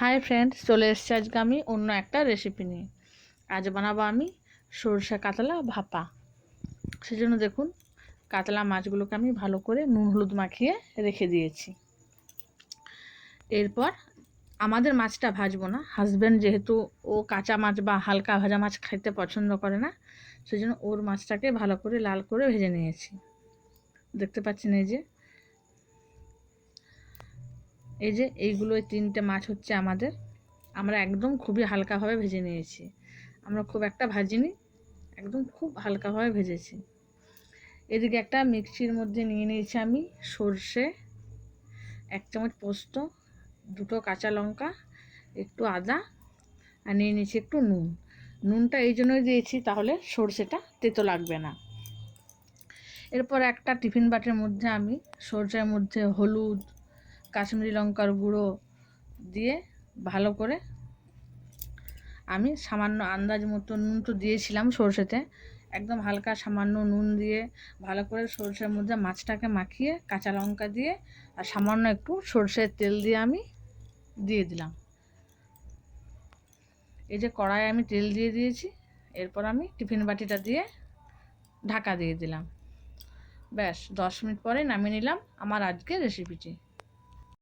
Hi friends চলে এসেছি আজকে আমি অন্য একটা রেসিপি নিয়ে। আজ বানাবো আমি সরষে কাতলা ভাপা। সেজন্য দেখুন, কাতলা মাছগুলোকে আমি ভালো করে নুন, হলুদ মাখিয়ে রেখে দিয়েছি। এরপর আমাদের মাছটা ভাজবো না। হাজব্যান্ড যেহেতু ও কাঁচা মাছ বা হালকা ভাজা মাছ খাইতে পছন্দ করে না, সেজন্য ওর মাছটাকে ভালো করে লাল করে ভেজে নিয়েছি। দেখতে পাচ্ছেন এই যে এই যে এইগুলো তিনটে মাছ হচ্ছে আমাদের। আমরা একদম খুবই হালকাভাবে ভেজে নিয়েছি। আমরা খুব একটা ভাজিনি, একদম খুব হালকাভাবে ভেজেছি। এদিকে একটা মিক্সির মধ্যে নিয়ে নিয়েছি আমি সর্ষে, এক চামচ পোস্ত, দুটো কাঁচা লঙ্কা, একটু আদা, আর নিয়ে নিয়েছি একটু নুন। নুনটা এই জন্যই দিয়েছি তাহলে সর্ষেটা তেতো লাগবে না। এরপর একটা টিফিন বাটির মধ্যে আমি সর্ষের মধ্যে হলুদ কাশ্মীরি লঙ্কার গুঁড়ো দিয়ে ভালো করে আমি সামান্য আন্দাজ মতো নুন তো দিয়েছিলাম সর্ষেতে। একদম হালকা সামান্য নুন দিয়ে ভালো করে সর্ষের মধ্যে মাছটাকে মাখিয়ে কাঁচা লঙ্কা দিয়ে আর সামান্য একটু সর্ষের তেল দিয়ে আমি দিয়ে দিলাম। এই যে কড়াই আমি তেল দিয়ে দিয়েছি, এরপর আমি টিফিন বাটিটা দিয়ে ঢাকা দিয়ে দিলাম। ব্যাস, দশ মিনিট পরে নামিয়ে নিলাম আমার আজকের রেসিপিটি